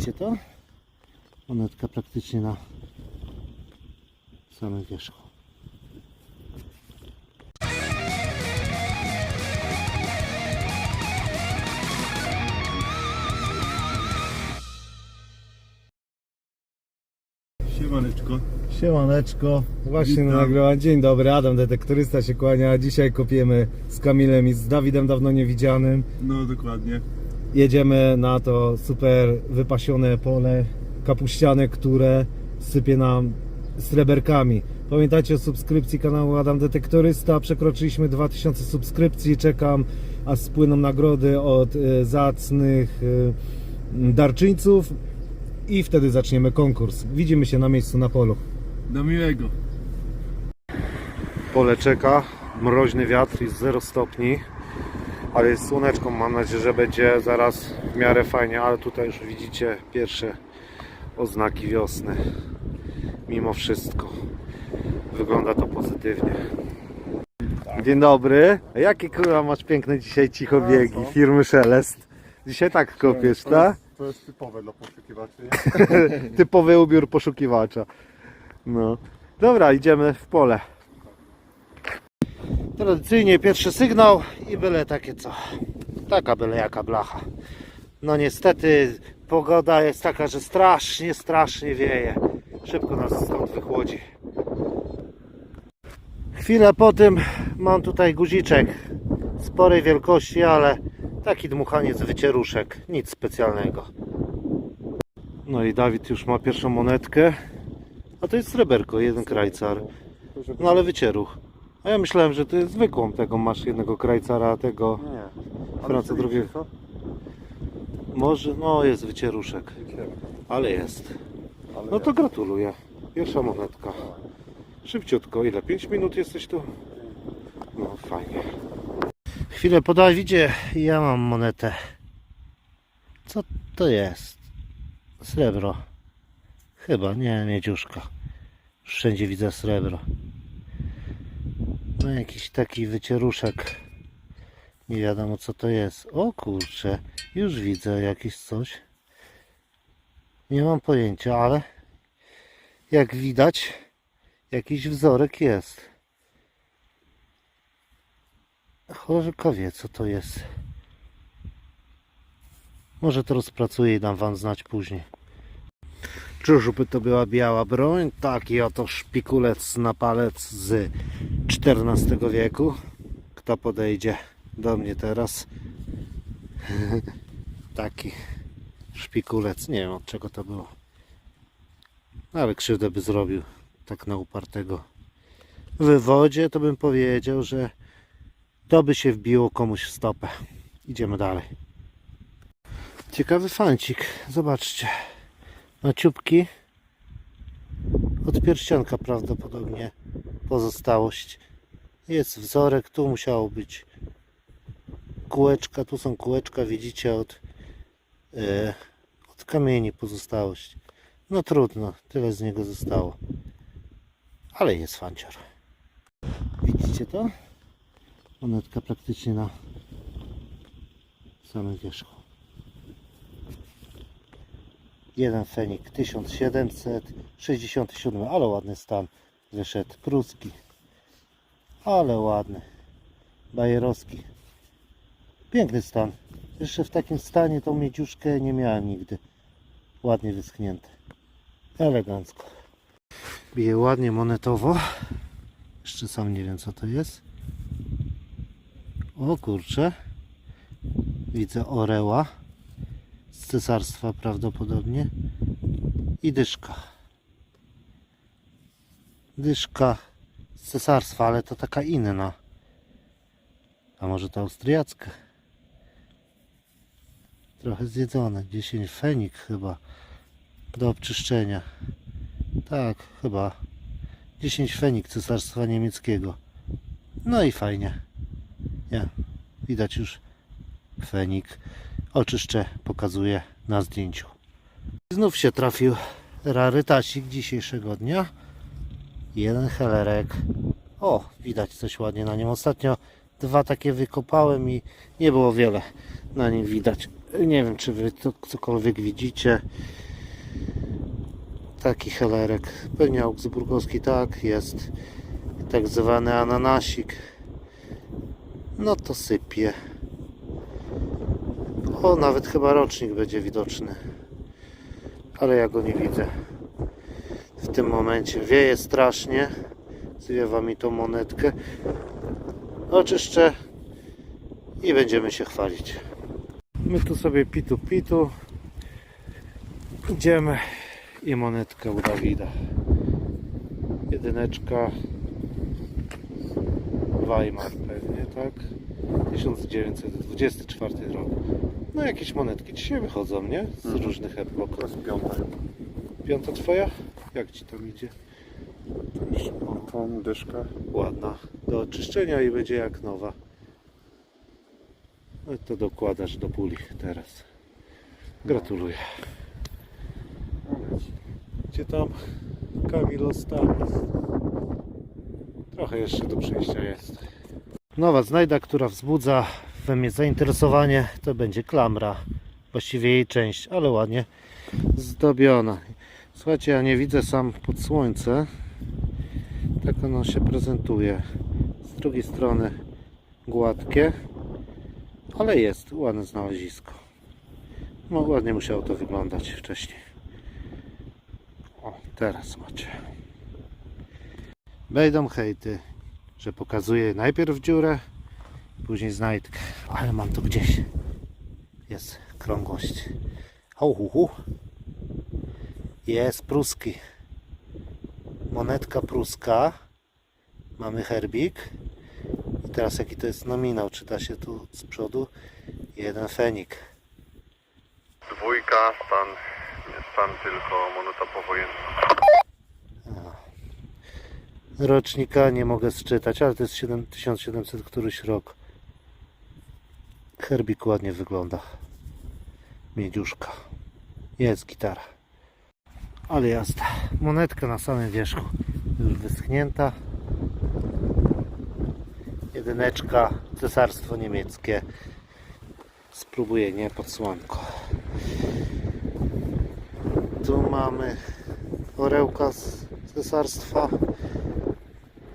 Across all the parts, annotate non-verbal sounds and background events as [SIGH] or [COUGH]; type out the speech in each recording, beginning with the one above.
Widzicie to? Monetka praktycznie na samym wierzchu. Siemaneczko. Siemaneczko, właśnie Witam. nagrywam. Dzień dobry, Adam detektorysta się kłania. Dzisiaj kopiemy z Kamilem i z Dawidem dawno niewidzianym. No dokładnie. Jedziemy na to super wypasione pole kapuściane, które sypie nam sreberkami. Pamiętajcie o subskrypcji kanału Adam Detektorysta. Przekroczyliśmy 2000 subskrypcji. Czekam, aż spłyną nagrody od e, zacnych e, darczyńców i wtedy zaczniemy konkurs. Widzimy się na miejscu na polu. Do miłego. Pole czeka, mroźny wiatr jest 0 stopni, ale jest słoneczką. Mam nadzieję, że będzie zaraz w miarę fajnie, ale tutaj już widzicie pierwsze oznaki wiosny. Mimo wszystko wygląda to pozytywnie. Dzień dobry. Jakie kurwa masz piękne dzisiaj cicho biegi co? firmy Szelest. Dzisiaj tak kopiesz, to tak? Jest, to jest typowe dla poszukiwaczy. [LAUGHS] Typowy ubiór poszukiwacza. No. Dobra, idziemy w pole. Tradycyjnie pierwszy sygnał i byle takie co. Taka byle jaka blacha. No niestety pogoda jest taka, że strasznie, strasznie wieje. Szybko nas stąd wychłodzi. Chwilę po tym mam tutaj guziczek sporej wielkości, ale taki dmuchaniec wycieruszek. Nic specjalnego. No i Dawid już ma pierwszą monetkę. A to jest sreberko, jeden krajcar. No ale wycieruch. A ja myślałem, że to jest zwykłą tego masz jednego krajcara, a tego Nie. Franca drugiego. co? może, no jest wycieruszek, ale jest. Ale No to gratuluję. Pierwsza monetka. Szybciutko, ile? 5 minut jesteś tu? No fajnie. Chwilę po Dawidzie i ja mam monetę. Co to jest? Srebro. Chyba, nie, miedziuszka. Wszędzie widzę srebro. No jakiś taki wycieruszek. Nie wiadomo co to jest. O kurczę, już widzę jakieś coś. Nie mam pojęcia, ale jak widać, jakiś wzorek jest. Cholera wie co to jest. Może to rozpracuję i dam wam znać później. Czyżby to była biała broń? Taki oto szpikulec na palec z XIV wieku. Kto podejdzie do mnie teraz? [LAUGHS] Taki szpikulec. Nie wiem od czego to było. Ale krzywdę by zrobił tak na upartego wywodzie, to bym powiedział, że to by się wbiło komuś w stopę. Idziemy dalej. Ciekawy fancik. Zobaczcie. Ma ciupki. Od pierścionka prawdopodobnie pozostałość. Jest wzorek. Tu musiało być kółeczka. Tu są kółeczka. Widzicie od, e, od kamieni pozostałość. No trudno. Tyle z niego zostało. Ale jest fancior. Widzicie to? Monetka praktycznie na samym wierzchu. Jeden fenik 1767, ale ładny stan wyszedł. Pruski, ale ładny. Bajerowski. Piękny stan. Jeszcze w takim stanie tą miedziuszkę nie miałem nigdy. Ładnie wyschnięty. Elegancko. Bije ładnie monetowo. Jeszcze sam nie wiem co to jest. O kurczę. Widzę oreła. Z cesarstwa prawdopodobnie. I dyszka. Dyszka z cesarstwa, ale to taka inna. A może to austriacka? Trochę zjedzone. 10 fenik chyba. Do obczyszczenia. Tak, chyba. 10 fenik cesarstwa niemieckiego. No i fajnie. Nie, widać już fenik. Oczyszczę, pokazuję na zdjęciu. Znów się trafił rarytasik dzisiejszego dnia. Jeden helerek. O, widać coś ładnie na nim. Ostatnio dwa takie wykopałem i nie było wiele na nim widać. Nie wiem, czy wy to cokolwiek widzicie. Taki helerek. Pewnie augsburgowski, tak, jest. Tak zwany ananasik. No to sypie. O, nawet chyba rocznik będzie widoczny. Ale ja go nie widzę. W tym momencie wieje strasznie. Zwiewa mi tą monetkę. Oczyszczę i będziemy się chwalić. My tu sobie pitu pitu. Idziemy i monetka u Dawida. Jedyneczka Weimar pewnie, tak? 1924 rok. No jakieś monetki dzisiaj wychodzą, nie? Z różnych epok. To jest piąta. Piąta twoja? Jak ci tam idzie? Tą dyszkę. Ładna. Do oczyszczenia i będzie jak nowa. No i to dokładasz do puli teraz. Gratuluję. Gdzie tam Stanis? Trochę jeszcze do przejścia jest. Nowa znajda, która wzbudza we mnie zainteresowanie, to będzie klamra. Właściwie jej część, ale ładnie zdobiona. Słuchajcie, ja nie widzę sam pod słońce. Tak ono się prezentuje. Z drugiej strony gładkie, ale jest ładne znalezisko. No ładnie musiało to wyglądać wcześniej. O, teraz macie. Wejdą hejty, że pokazuję najpierw dziurę, później znajdkę. Ale mam to gdzieś. Jest krągłość. Hu. Jest pruski. Monetka pruska. Mamy herbik. I teraz jaki to jest nominał? Czyta się tu z przodu. Jeden fenik. Dwójka, stan, stan tylko moneta powojenna. Rocznika nie mogę sczytać, ale to jest 7 1700 któryś rok. Herbik ładnie wygląda. Miedziuszka. Jest gitara. Ale jazda. Monetka na samym wierzchu. Już wyschnięta. Jedyneczka. Cesarstwo niemieckie. Spróbuję nie pod słonko. Tu mamy orełka z cesarstwa.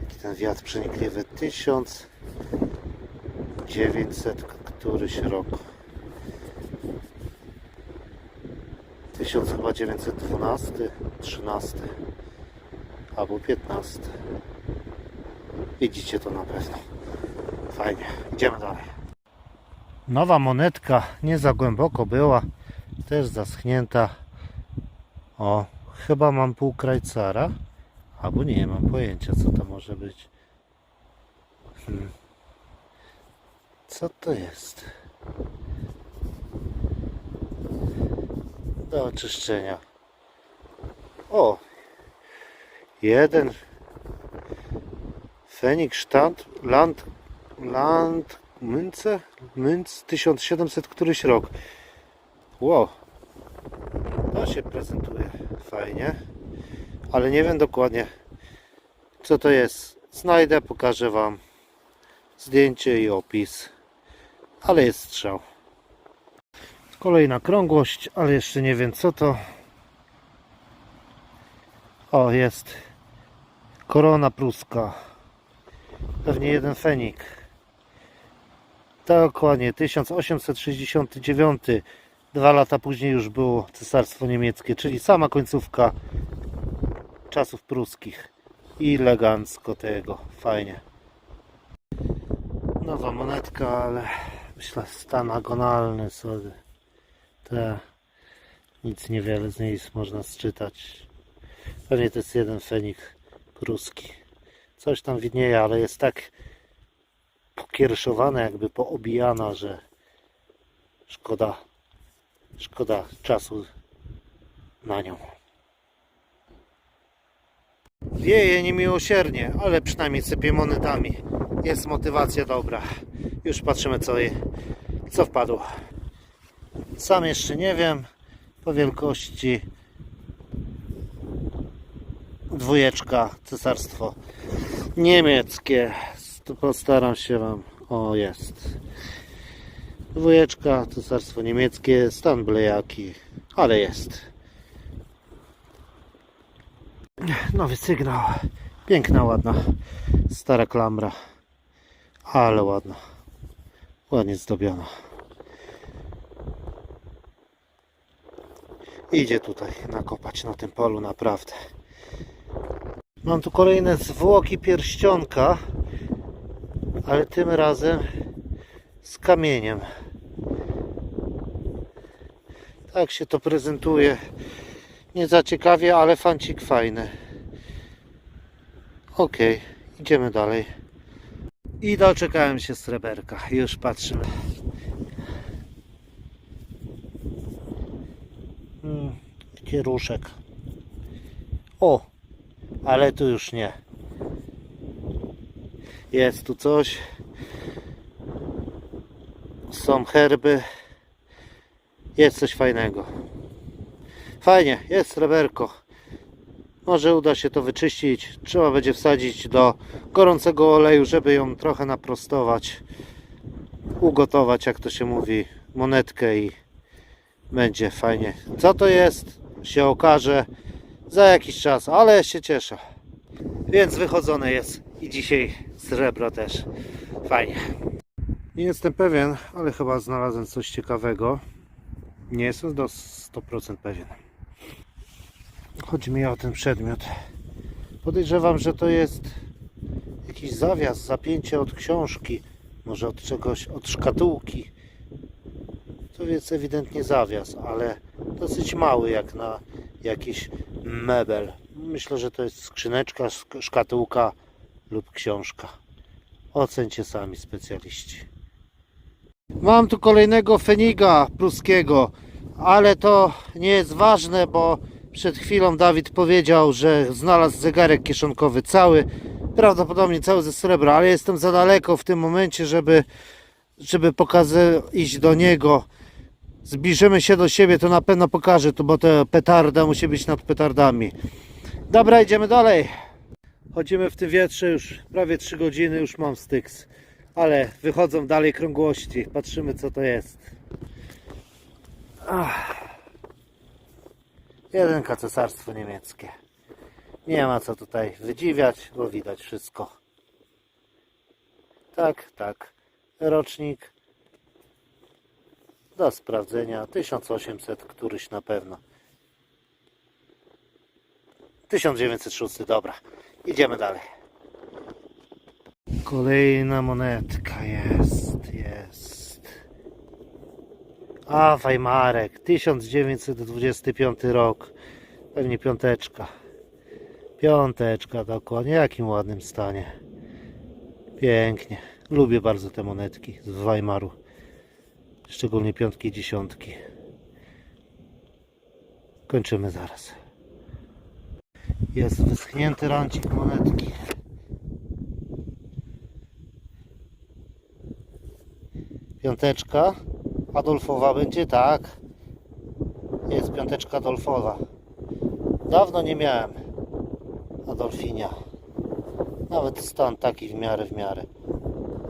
Jaki ten wiatr przenikliwy. 1900 któryś rok. 1000 chyba 912, 13 albo 15. Widzicie to na pewno. Fajnie. Idziemy dalej. Nowa monetka nie za głęboko była. Też zaschnięta. O, chyba mam pół krajcara. Albo nie mam pojęcia co to może być. Hmm. Co to jest? Do oczyszczenia. O! Jeden Fenik Land Land Münce Münz 1700 któryś rok. Wow. To się prezentuje fajnie. Ale nie wiem dokładnie co to jest. Znajdę, pokażę Wam zdjęcie i opis. Ale jest strzał. Kolejna krągłość, ale jeszcze nie wiem co to. O, jest korona pruska. Pewnie jeden fenik. Dokładnie, 1869. Dwa lata później już było Cesarstwo Niemieckie, czyli sama końcówka czasów pruskich. I elegancko tego, fajnie. Nowa monetka, ale myślę stan agonalny sobie. Te nic niewiele z niej można sczytać. Pewnie to jest jeden fenik pruski. Coś tam widnieje, ale jest tak pokierszowana, jakby poobijana, że szkoda, szkoda czasu na nią. Wieje niemiłosiernie, ale przynajmniej sypie monetami. Jest motywacja dobra. Już patrzymy co, je, co wpadło. Sam jeszcze nie wiem. Po wielkości dwójeczka cesarstwo niemieckie. To Postaram się Wam. O, jest. Dwójeczka, cesarstwo niemieckie, stan blejaki, ale jest. Nowy sygnał. Piękna, ładna, stara klamra, ale ładna. Ładnie zdobiona. Idzie tutaj nakopać na tym polu naprawdę. Mam tu kolejne zwłoki pierścionka, ale tym razem z kamieniem. Tak się to prezentuje. Nie za ciekawie, ale fancik fajny. Ok, idziemy dalej. I doczekałem się sreberka. Już patrzymy. Hmm, kieruszek. O, ale tu już nie. Jest tu coś. Są herby. Jest coś fajnego. Fajnie, jest sreberko. Może uda się to wyczyścić. Trzeba będzie wsadzić do gorącego oleju, żeby ją trochę naprostować. Ugotować, jak to się mówi, monetkę i będzie fajnie. Co to jest, się okaże za jakiś czas, ale się cieszę. Więc wychodzone jest i dzisiaj srebro też. Fajnie. Nie jestem pewien, ale chyba znalazłem coś ciekawego. Nie jestem do 100% pewien. Chodzi mi o ten przedmiot. Podejrzewam, że to jest jakiś zawias, zapięcie od książki, może od czegoś, od szkatułki. To jest ewidentnie zawias, ale dosyć mały jak na jakiś mebel. Myślę, że to jest skrzyneczka, sk- szkatułka lub książka. Ocencie sami specjaliści. Mam tu kolejnego feniga pruskiego, ale to nie jest ważne, bo przed chwilą Dawid powiedział, że znalazł zegarek kieszonkowy cały, prawdopodobnie cały ze srebra, ale jestem za daleko w tym momencie, żeby, żeby pokazać, iść do niego. Zbliżymy się do siebie, to na pewno pokażę to, bo ta petarda musi być nad petardami. Dobra, idziemy dalej. Chodzimy w tym wietrze już prawie 3 godziny, już mam styks. Ale wychodzą dalej krągłości. Patrzymy co to jest. Ach. Jedynka cesarstwo niemieckie. Nie ma co tutaj wydziwiać, bo widać wszystko. Tak, tak. Rocznik do sprawdzenia 1800 któryś na pewno. 1906, dobra. Idziemy dalej. Kolejna monetka jest, jest. A, Weimarek, 1925 rok. Pewnie piąteczka. Piąteczka dokładnie, jakim ładnym stanie. Pięknie. Lubię bardzo te monetki z Weimaru. Szczególnie piątki i dziesiątki. Kończymy zaraz. Jest wyschnięty rancik monetki. Piąteczka Adolfowa będzie, tak. Jest piąteczka Adolfowa. Dawno nie miałem Adolfinia. Nawet stan taki w miarę, w miarę.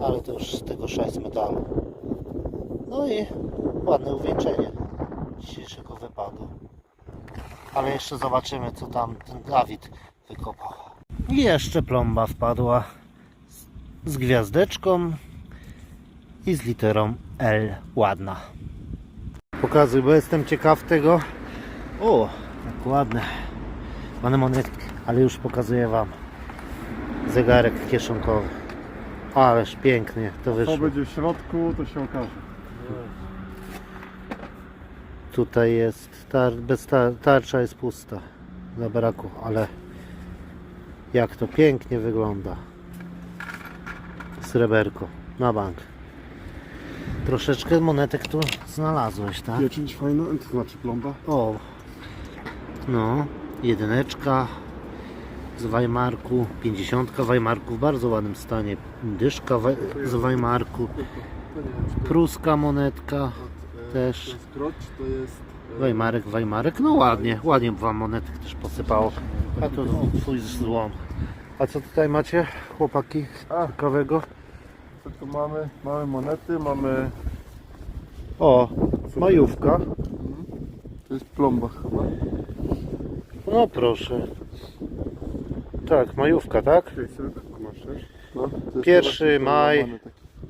Ale to już z tego 6 medalu. No i ładne uwieńczenie dzisiejszego wypadu. Ale jeszcze zobaczymy, co tam ten Dawid wykopał. I jeszcze plomba wpadła z, gwiazdeczką i z literą L. Ładna. Pokazuj, bo jestem ciekaw tego. O, jak ładne. Ładne monetki, ale już pokazuję Wam zegarek kieszonkowy. Ależ pięknie to Co wyszło. będzie w środku, to się okaże. Tutaj jest tar bez tar tarcza jest pusta. Zabrakło, ale jak to pięknie wygląda. Sreberko na bank. Troszeczkę monetek tu znalazłeś, tak? Pieczęć fajna, to znaczy plomba. O, no, jedyneczka z Weimarku, pięćdziesiątka Weimarku w bardzo ładnym stanie, dyszka z Weimarku, pruska monetka też. To jest... e, Weimarek, Weimarek, no ładnie, ładnie wam monetek też posypało. A to twój złom. A co tutaj macie, chłopaki, ciekawego? Co tu mamy? Mamy monety, mamy O, majówka. To jest plomba chyba. No proszę. Tak, majówka, tak? Masz też? No, to jest Pierwszy maj.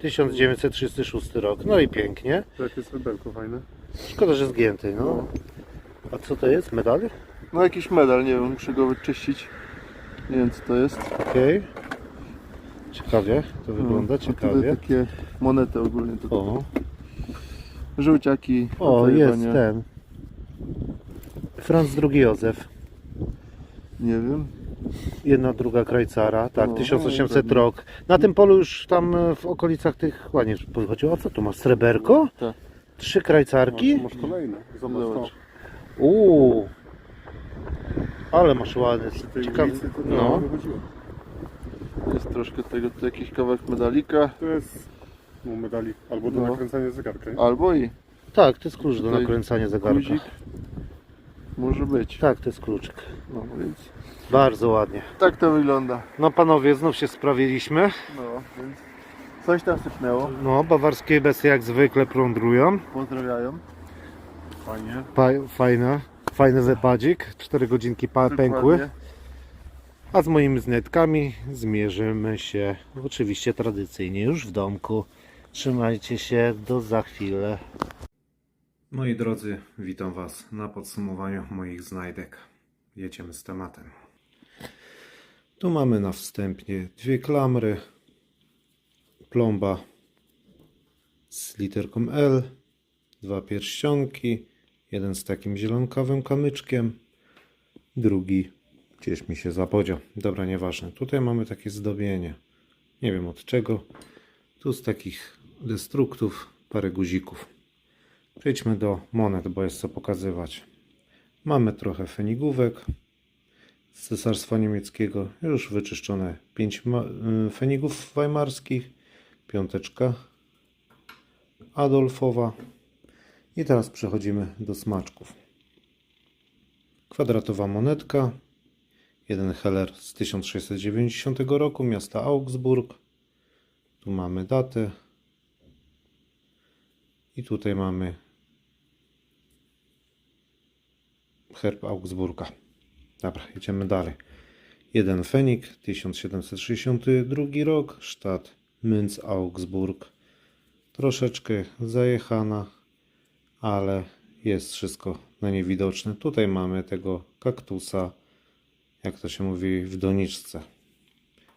Połamane takie. 1936 rok. No i pięknie. To jakie sreberko fajne. Szkoda, że zgięty, no. A co to jest? Medal? No jakiś medal, nie wiem, muszę go wyczyścić. Nie wiem co to jest. Okej. Ciekawie to wygląda, No, a tutaj ciekawie. takie monety ogólnie to O, żółciaki. o tutaj jest chyba nie- ten. Franz II Józef. Nie wiem. Jedna, druga krajcara, tak, No, 1800 no, rok. Na tym polu już tam e, w okolicach tych ładnie podchodziło. A co tu masz? Sreberko? Tak. Trzy krajcarki? Masz kolejne. Zobacz, Zobacz. Uuu. Ale masz ładny. tej Ciekawy. ulicy to No. wychodziło. Jest troszkę tego, tu jakiś kawałek medalika. To jest no, medalik albo do No. nakręcania zegarka. Nie? Albo i Tak, to jest klucz do Tutaj nakręcania zegarka. guzik. Może być. Tak, to jest kluczyk. No więc Bardzo ładnie. tak to wygląda. No panowie, znów się sprawiliśmy. No więc coś tam sypnęło. No, bawarskie bestie jak zwykle plądrują. Pozdrawiam. Fajnie. Pa- fajne, fajny wypadzik. Cztery godzinki pa- pękły. Dokładnie. A z moimi znetkami zmierzymy się oczywiście tradycyjnie już w domku. Trzymajcie się, do za chwilę. Moi drodzy, witam Was na podsumowaniu moich znajdek. Jedziemy z tematem. Tu mamy na wstępie dwie klamry, plomba z literką L, dwa pierścionki, jeden z takim zielonkawym kamyczkiem, drugi gdzieś mi się zapodział. Dobra, nieważne. Tutaj mamy takie zdobienie. Nie wiem od czego. Tu z takich destruktów parę guzików. Przejdźmy do monet, bo jest co pokazywać. Mamy trochę fenigówek z Cesarstwa Niemieckiego. Już wyczyszczone 5 fenigów weimarskich. Piąteczka Adolfowa. I teraz przechodzimy do smaczków. Kwadratowa monetka. Jeden Heller z 1690 roku, miasta Augsburg. Tu mamy datę. I tutaj mamy herb Augsburga. Dobra, jedziemy dalej. Jeden Fenik, 1762 rok, sztat Münz Augsburg. Troszeczkę zajechana, ale jest wszystko na nie widoczne. Tutaj mamy tego kaktusa, jak to się mówi w doniczce.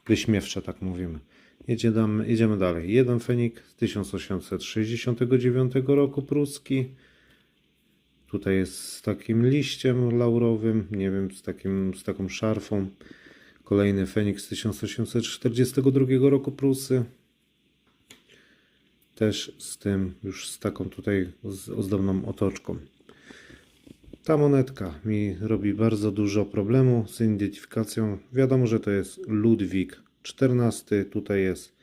Wyśmiewcze tak mówimy. Jedziemy, dalej. Jeden Fenik z 1869 roku pruski. Tutaj jest z takim liściem laurowym, nie wiem, z, takim, z taką szarfą. Kolejny Fenik z 1842 roku Prusy. Też z tym, już z taką tutaj z ozdobną otoczką. Ta monetka mi robi bardzo dużo problemu z identyfikacją. Wiadomo, że to jest Ludwik XIV. Tutaj jest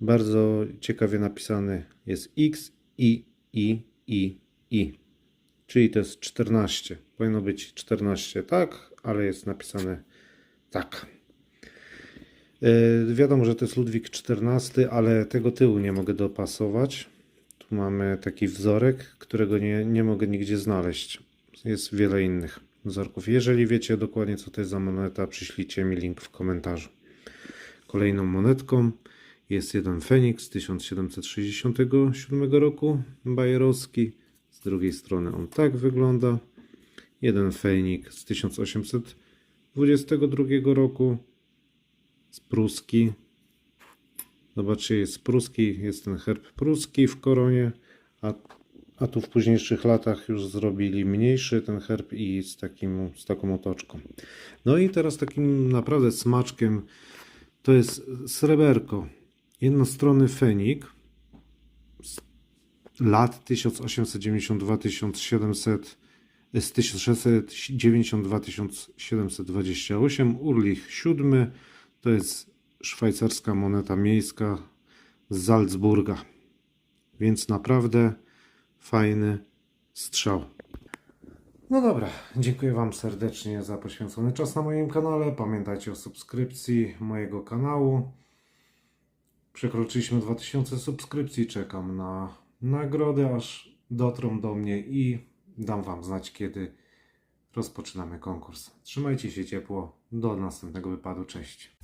bardzo ciekawie napisany. Jest X, I, I, I, I. Czyli to jest 14. Powinno być 14 tak, ale jest napisane tak. Yy, wiadomo, że to jest Ludwik XIV, ale tego tyłu nie mogę dopasować. Tu mamy taki wzorek, którego nie, nie mogę nigdzie znaleźć. Jest wiele innych wzorków. Jeżeli wiecie dokładnie, co to jest za moneta, przyślijcie mi link w komentarzu. Kolejną monetką jest jeden Feniks z 1767 roku, bajerowski. Drugiej strony on tak wygląda. Jeden Fenik z 1822 roku, z pruski. Zobaczcie, jest pruski, jest ten herb pruski w koronie, a, a tu w późniejszych latach już zrobili mniejszy ten herb i z, takim, z taką otoczką. No i teraz takim naprawdę smaczkiem to jest sreberko. Jednostronny fenik lat 1892-1700 z 1692-1728 Urlich VII to jest szwajcarska moneta miejska z Salzburga. Więc naprawdę fajny strzał. No dobra, dziękuję Wam serdecznie za poświęcony czas na moim kanale. Pamiętajcie o subskrypcji mojego kanału. Przekroczyliśmy 2000 subskrypcji. Czekam na nagrody aż dotrą do mnie i dam Wam znać, kiedy rozpoczynamy konkurs. Trzymajcie się ciepło. Do następnego wypadu. Cześć.